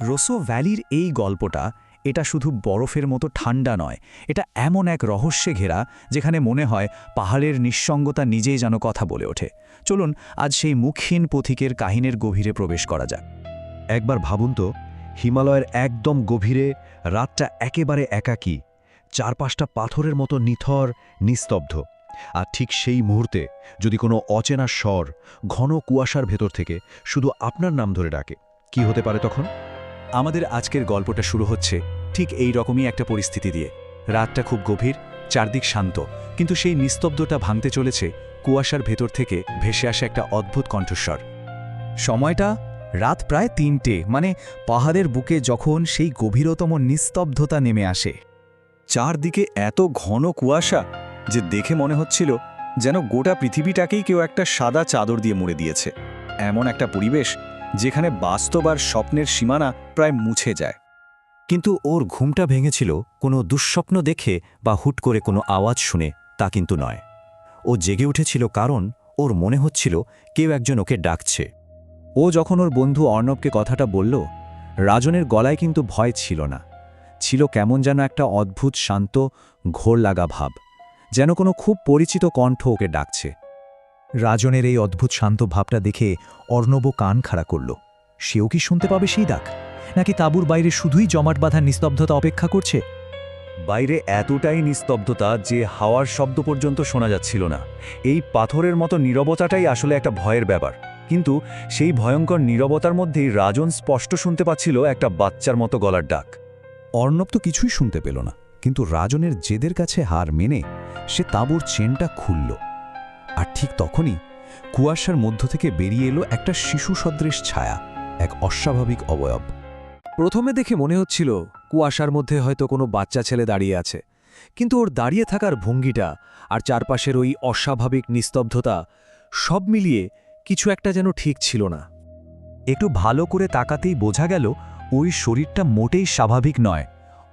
রোসো ভ্যালির এই গল্পটা এটা শুধু বরফের মতো ঠান্ডা নয়, এটা এমন এক রহস্যে ঘেরা যেখানে মনে হয় পাহাড়ের নিঃসঙ্গতা নিজেই যেন কথা বলে ওঠে। চলুন আজ সেই মুখহীন পথিকের কাহিনের গভীরে প্রবেশ করা যাক। একবার ভাবুন তো, হিমালয়ের একদম গভীরে রাতটা একেবারে একাকী, চারপাশটা পাথরের মতো নিথর, নিস্তব্ধ। আর ঠিক সেই মুহূর্তে যদি কোনো অচেনা স্বর ঘন কুয়াশার ভেতর থেকে শুধু আপনার নাম ধরে ডাকে, কি হতে পারে তখন? আমাদের আজকের গল্পটা শুরু হচ্ছে ঠিক এই রকমই একটা পরিস্থিতি দিয়ে। রাতটা খুব গভীর, চারদিক শান্ত, কিন্তু সেই নিস্তব্ধতা ভাঙতে চলেছে কুয়াশার ভেতর থেকে ভেসে আসা একটা অদ্ভুত কণ্ঠস্বর। সময়টা রাত প্রায় তিনটে মানে পাহাড়ের বুকে যখন সেই গভীরতম নিস্তব্ধতা নেমে আসে। চারদিকে এত ঘন কুয়াশা যে দেখে মনে হচ্ছিল যেন গোটা পৃথিবীটাকেই কেউ একটা সাদা চাদর দিয়ে মুড়ে দিয়েছে। এমন একটা পরিবেশ যেখানে বাস্তব আর স্বপ্নের সীমানা প্রায় মুছে যায়। কিন্তু ওর ঘুমটা ভেঙেছিল কোনো দুঃস্বপ্ন দেখে বা হুট করে কোনো আওয়াজ শুনে, তা কিন্তু নয়। ও জেগে উঠেছিল কারণ ওর মনে হচ্ছিল কেউ একজন ওকে ডাকছে। ও যখন ওর বন্ধু অর্ণবকে কথাটা বলল, রাজনের গলায় কিন্তু ভয় ছিল না। ছিল কেমন যেন একটা অদ্ভুত, শান্ত ঘোর লাগা ভাব, যেন কোনো খুব পরিচিত কণ্ঠ ওকে ডাকছে। রাজনের এই অদ্ভুত শান্ত ভাবটা দেখে অর্ণব কান খাড়া করল। সেও কি শুনতে পাবে সেই ডাক? নাকি তাঁবুর বাইরে শুধুই জমাট বাঁধার নিস্তব্ধতা অপেক্ষা করছে? বাইরে এতটাই নিস্তব্ধতা যে হাওয়ার শব্দ পর্যন্ত শোনা যাচ্ছিল না। এই পাথরের মতো নীরবতাটাই আসলে একটা ভয়ের ব্যাপার। কিন্তু সেই ভয়ঙ্কর নীরবতার মধ্যেই রাজন স্পষ্ট শুনতে পাচ্ছিল একটা বাচ্চার মতো গলার ডাক। অর্ণব তো কিছুই শুনতে পেল না কিন্তু রাজনের জেদের কাছে হার মেনে সে তাঁবুর চেনটা খুলল। আর ঠিক তখনই কুয়াশার মধ্য থেকে বেরিয়ে এলো একটা শিশু সদৃশ ছায়া, এক অস্বাভাবিক অবয়ব। প্রথমে দেখে মনে হচ্ছিল কুয়াশার মধ্যে হয়তো কোনো বাচ্চা ছেলে দাঁড়িয়ে আছে, কিন্তু ওর দাঁড়িয়ে থাকার ভঙ্গিটা আর চারপাশের ওই অস্বাভাবিক নিস্তব্ধতা সব মিলিয়ে কিছু একটা যেন ঠিক ছিল না। একটু ভালো করে তাকাতেই বোঝা গেল ওই শরীরটা মোটেই স্বাভাবিক নয়।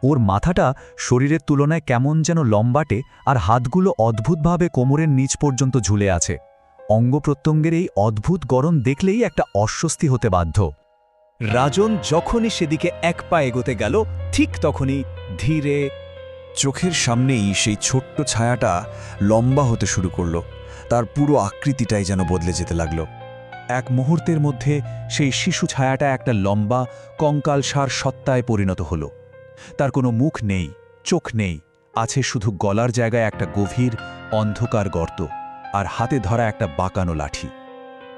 ওর মাথাটা শরীরের তুলনায় কেমন যেন লম্বাটে আর হাতগুলো অদ্ভুতভাবে কোমরের নিচ পর্যন্ত ঝুলে আছে। অঙ্গপ্রত্যঙ্গের এই অদ্ভুত গরম দেখলেই একটা অস্বস্তি হতে বাধ্য। রাজন যখনই সেদিকে এক পা এগোতে গেল, ঠিক তখনই ধীরে চোখের সামনেই সেই ছোট্ট ছায়াটা লম্বা হতে শুরু করল। তার পুরো আকৃতিটাই যেন বদলে যেতে লাগল। এক মুহূর্তের মধ্যে সেই শিশু ছায়াটা একটা লম্বা কঙ্কালসার সত্তায় পরিণত হল। তার কোনো মুখ নেই, চোখ নেই, আছে শুধু গলার জায়গায় একটা গভীর, অন্ধকার গর্ত আর হাতে ধরা একটা বাঁকানো লাঠি।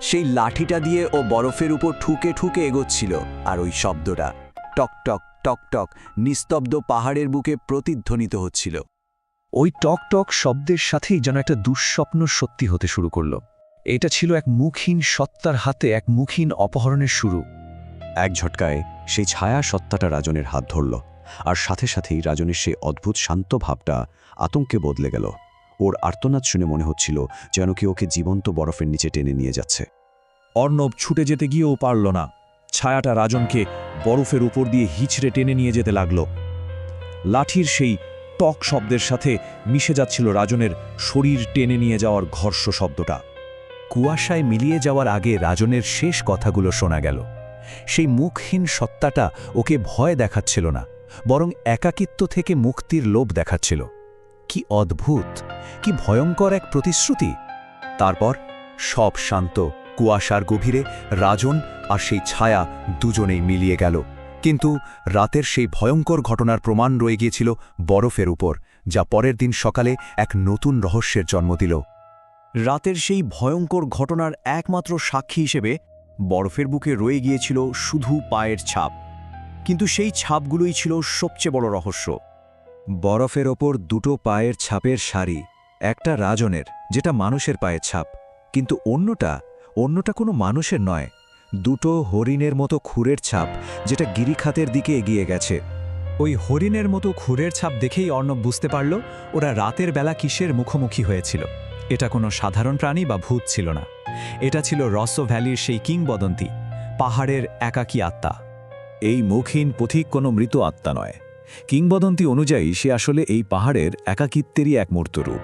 সেই লাঠিটা দিয়ে ও বরফের উপর ঠুকে ঠুকে এগোচ্ছিল আর ওই শব্দটা টক টক টক টক নিস্তব্ধ পাহাড়ের বুকে প্রতিধ্বনিত হচ্ছিল। ওই টক টক শব্দের সাথেই যেন একটা দুঃস্বপ্ন সত্যি হতে শুরু করল। এটা ছিল এক মুখহীন সত্তার হাতে এক মুখহীন অপহরণের শুরু। এক ঝটকায় সেই ছায়া সত্তাটা রাজনের হাত ধরল। আর সাথে সাথেই রাজনের সেই অদ্ভুত শান্ত ভাবটা আতঙ্কে বদলে গেল। ওর আর্তনাদ শুনে মনে হচ্ছিল যেন কি ওকে জীবন্ত বরফের নিচে টেনে নিয়ে যাচ্ছে। অর্ণব ছুটে যেতে গিয়েও পারল না। ছায়াটা রাজনকে বরফের উপর দিয়ে হিচড়ে টেনে নিয়ে যেতে লাগল। লাঠির সেই টক শব্দের সাথে মিশে যাচ্ছিল রাজনের শরীর টেনে নিয়ে যাওয়ার ঘর্ষ শব্দটা। কুয়াশায় মিলিয়ে যাওয়ার আগে রাজনের শেষ কথাগুলো শোনা গেল। সেই মুখহীন সত্তাটা ওকে ভয় দেখাচ্ছিল না। বরং একাকিত্ব থেকে মুক্তির লোভ দেখাচ্ছিল। কি অদ্ভুত, কি ভয়ঙ্কর এক প্রতিশ্রুতি। তারপর সব শান্ত, কুয়াশার গভীরে রাজন আর সেই ছায়া দুজনেই মিলিয়ে গেল। কিন্তু রাতের সেই ভয়ঙ্কর ঘটনার প্রমাণ রয়ে গিয়েছিল বরফের উপর, যা পরের দিন সকালে এক নতুন রহস্যের জন্ম দিল। রাতের সেই ভয়ঙ্কর ঘটনার একমাত্র সাক্ষী হিসেবে বরফের বুকে রয়ে গিয়েছিল শুধু পায়ের ছাপ। কিন্তু সেই ছাপগুলোই ছিল সবচেয়ে বড় রহস্য। বরফের ওপর দুটো পায়ের ছাপের সারি, একটা রাজনের, যেটা মানুষের পায়ের ছাপ। কিন্তু অন্যটা অন্যটা কোনো মানুষের নয়, দুটো হরিণের মতো খুরের ছাপ, যেটা গিরিখাতের দিকে এগিয়ে গেছে। ওই হরিণের মতো খুরের ছাপ দেখেই অর্ণব বুঝতে পারল, ওরা রাতের বেলা কিসের মুখোমুখি হয়েছিল। এটা কোনো সাধারণ প্রাণী বা ভূত ছিল না। এটা ছিল রসো ভ্যালির সেই কিংবদন্তি, পাহাড়ের একাকী আত্মা। এই মুখহীন পথিক কোনো মৃত আত্মা নয়। কিংবদন্তি অনুযায়ী সে আসলে এই পাহাড়ের একাকিত্বেরই এক মূর্ত রূপ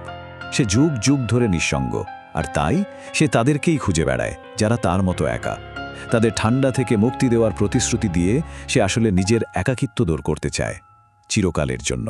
সে যুগ যুগ ধরে নিঃসঙ্গ, আর তাই সে তাদেরকেই খুঁজে বেড়ায়, যারা তার মতো একা। তাদের ঠান্ডা থেকে মুক্তি দেওয়ার প্রতিশ্রুতি দিয়ে সে আসলে নিজের একাকিত্ব দূর করতে চায়, চিরকালের জন্য।